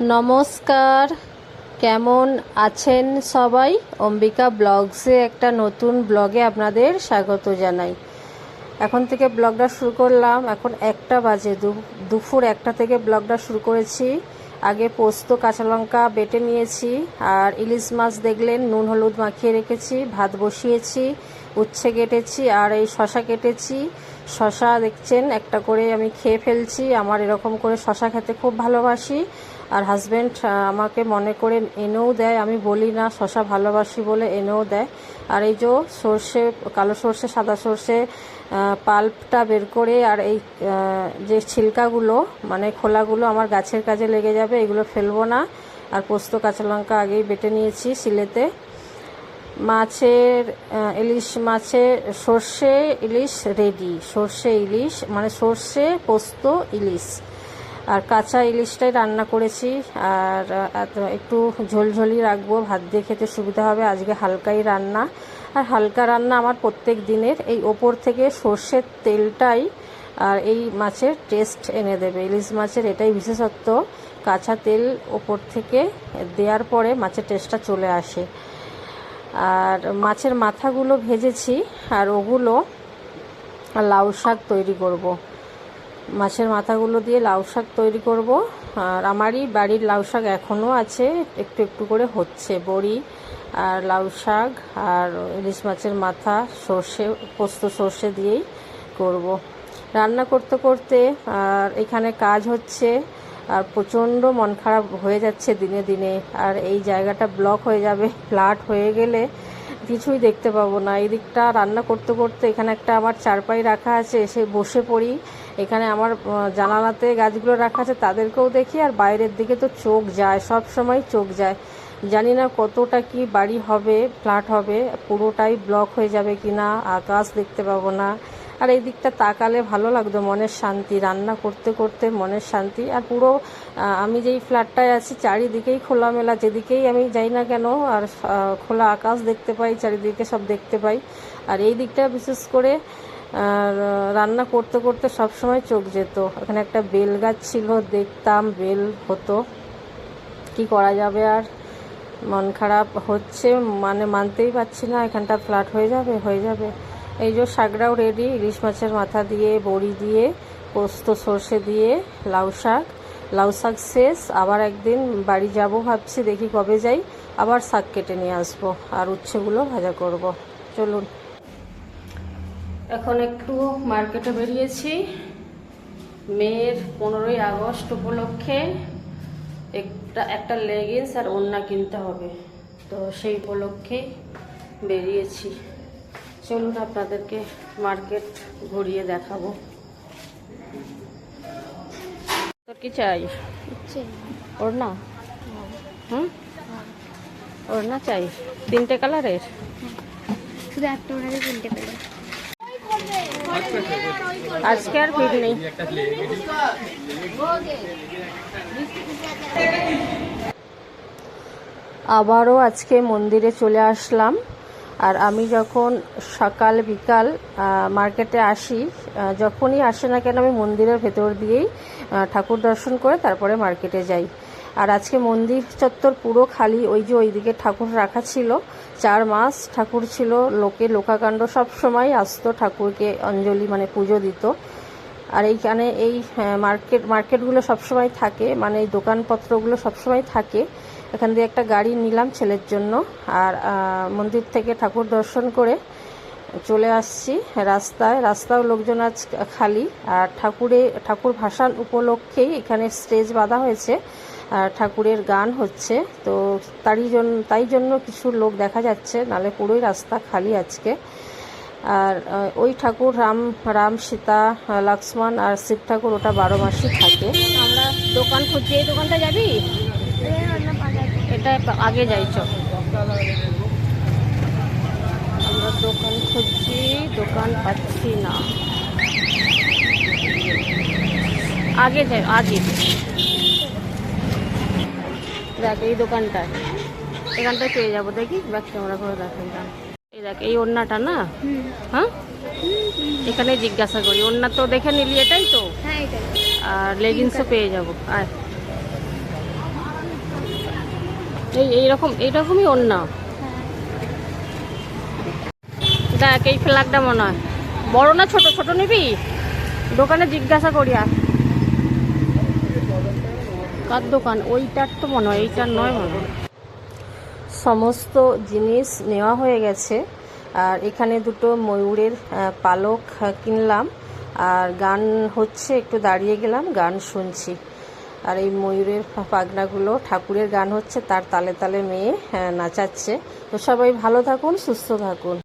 নমস্কার। কেমন আছেন সবাই? অম্বিকা ব্লগসে একটা নতুন ব্লগে আপনাদের স্বাগত জানাই। এখন থেকে ব্লগটা শুরু করলাম। এখন একটা বাজে। দুপুর একটা থেকে ব্লগটা শুরু করেছি। আগে পোস্ত, কাঁচা লঙ্কা বেটে নিয়েছি। আর ইলিশ মাছ দেখলেন, নুন, হলুদ মাখিয়ে রেখেছি, ভাত বসিয়েছি, উচ্ছে কেটেছি, আর এই শশা কেটেছি। শশা দেখছেন, একটা করে আমি খেয়ে ফেলছি। আমার এরকম করে শশা খেতে খুব ভালোবাসি। আর হাজব্যান্ড আমাকে মনে করে এনেও দেয়, আমি বলি না, শশা ভালোবাসি বলে এনেও দেয়। আর এই যে সর্ষে, কালো সর্ষে, সাদা সর্ষে পাল্পটা বের করে আর এই যে ছিলকাগুলো মানে খোলাগুলো আমার গাছের কাজে লেগে যাবে, এগুলো ফেলব না। আর পোস্ত, কাঁচা লঙ্কা আগেই বেটে নিয়েছি সিলেতে মাছের ইলিশ মাছের সর্ষে, ইলিশ রেডি সর্ষে, ইলিশ মানে সর্ষে, পোস্ত, ইলিশ। আর কাঁচা ইলিশটাই রান্না করেছি, আর একটু ঝোলঝোলি রাখব, ভাত দিয়ে খেতে সুবিধা হবে, আজকে হালকাই রান্না। আর হালকা রান্না আমার প্রত্যেক দিনের, এই ওপর থেকে সর্ষের তেলটাই, আর এই মাছের টেস্ট এনে দেবে। ইলিশ মাছের এটাই বিশেষত্ব, কাঁচা তেল ওপর থেকে দেওয়ার পরে মাছের টেস্টটা চলে আসে। আর মাছের মাথাগুলো ভেজেছি, আর ওগুলো লাউ শাক তৈরি করব। মাছের মাথাগুলো দিয়ে লাউ শাক তৈরি করব। আর আমারই বাড়ির লাউ শাক এখনও আছে, একটু একটু করে হচ্ছে। বড়ি আর লাউ শাক আর ইলিশ মাছের মাথা, সর্ষে, পোস্ত সর্ষে দিয়েই করব। রান্না করতে করতে আর এখানে কাজ হচ্ছে আর প্রচণ্ড মন খারাপ হয়ে যাচ্ছে দিনে দিনে। আর এই জায়গাটা ব্লক হয়ে যাবে ফ্ল্যাট হয়ে গেলে কিছুই দেখতে পাবো না। এই দিকটা রান্না করতে করতে এখানে একটা আমার চারপাই রাখা আছে, এসে বসে পড়ি। এখানে আমার জানালাতে গাছগুলো রাখা আছে, তাদেরকেও দেখি, আর বাইরের দিকে তো চোখ যায়, সব সময় চোখ যায়। জানি না কতটা কি বাড়ি হবে, ফ্ল্যাট হবে, পুরোটাই ব্লক হয়ে যাবে কি না আকাশ দেখতে পাবো না। আর এই দিকটা তাকালে ভালো লাগতো, মনের শান্তি, রান্না করতে করতে মনের শান্তি। আর পুরো আমি যেই ফ্ল্যাটটায় আছি, চারিদিকেই খোলামেলা, যেদিকেই আমি যাই না কেন, আর খোলা আকাশ দেখতে পাই, চারিদিকে সব দেখতে পাই। আর এই দিকটা বিশেষ করে রান্না করতে করতে সব সময় চোখ যেত। এখানে একটা বেল গাছ ছিল, দেখতাম বেল হতো। কি করা যাবে আর? মন খারাপ হচ্ছে মানে মানতেই পারছি না, এখানটা ফ্ল্যাট হয়ে যাবে হয়ে যাবে। এই যে শাকটাও রেডি ইলিশ মাছের মাথা দিয়ে, বড়ি দিয়ে, পোস্ত সর্ষে দিয়ে, লাউ শাক। লাউ শাক শেষ, আবার একদিন বাড়ি যাব ভাবছি, দেখি কবে যাই। আবার শাক কেটে নিয়ে আসব, আর উচ্ছেগুলো ভাজা করব। চলুন। এখন একটু মার্কেটে বেরিয়েছি। মেয়ের পনেরোই আগস্ট উপলক্ষে একটা একটা লেগিংস আর ওড়না কিনতে হবে। তো সেই উপলক্ষে বেরিয়েছি। চলুন আপনাদেরকে মার্কেট ঘুরিয়ে দেখাবো। তোর কি চাই? ওড়না? হুম? ওড়না চাই? তিনটে কালারের শুধু একটা কিনতে পেলে আজকে আর ভিড় নেই। আবারও আজকে মন্দিরে চলে আসলাম। আর আমি যখন সকাল বিকাল মার্কেটে আসি যখনই আসে না কেন আমি মন্দিরের ভেতর দিয়েই ঠাকুর দর্শন করে তারপরে মার্কেটে যাই। আর আজকে মন্দির চত্বর পুরো খালি, ওই যে ওইদিকে ঠাকুর রাখা ছিল। চার মাস ঠাকুর ছিল লোকে লোকাকাণ্ড সব সময় আসতো ঠাকুরকে অঞ্জলি মানে পুজো দিত। আর এইখানে এই আহ, মার্কেট মার্কেটগুলো সবসময় থাকে মানে এই দোকানপত্রগুলো সবসময় থাকে। এখান দিয়ে একটা গাড়ি নিলাম ছেলের জন্য। আর মন্দির থেকে ঠাকুর দর্শন করে চলে আসছি রাস্তায়। রাস্তাও লোকজন আজ খালি। আর ঠাকুরে ঠাকুর ভাসান উপলক্ষেই এখানে স্টেজ বাঁধা হয়েছে। আর ঠাকুরের গান হচ্ছে। তো তারই জন্য তাই জন্য কিছু লোক দেখা যাচ্ছে। নালে পুরোই রাস্তা খালি আজকে। আর ওই ঠাকুর রাম রাম সীতা লক্ষ্মণ আর শিব ঠাকুর ওটা বারো মাসই থাকে। আমরা দোকান খুঁজছি। এই দোকানটা যাবি? এটা আগে যাই চ আমরা দোকান খুঁজছি দোকান পাচ্ছি না। আগে যাই আগে। দেখ এই দোকানটায়। এখানটায় পেয়ে যাব দেখি ব্যাক ক্যামেরা করে দেখাই এই দেখ এই ওড়নাটা না? হ্যাঁ? এখানে জিজ্ঞাসা করি ওড়না তো দেখে নিলি এটাই তো? হ্যাঁ আর লেগিংসও পেয়ে যাব আর এই এইরকম এইরকমই অন্য দেখ, এই ফ্ল্যাগটা মনে হয়। বড় না ছোট? ছোট নিবি? দোকানে জিজ্ঞাসা করি আর। কার দোকান? ওইটার তো মনে হয়, এইটার নয় মনে হয়। সমস্ত জিনিস নেওয়া হয়ে গেছে। আর এখানে দুটো ময়ূরের পালক কিনলাম। আর গান হচ্ছে, একটু দাঁড়িয়ে গেলাম, গান শুনছি। আর এই ময়ূরের পাগনাগুলো ঠাকুরের গান হচ্ছে, তার তালে তালে মেয়ে নাচাচ্ছে। তো সবাই ভালো থাকুন, সুস্থ থাকুন।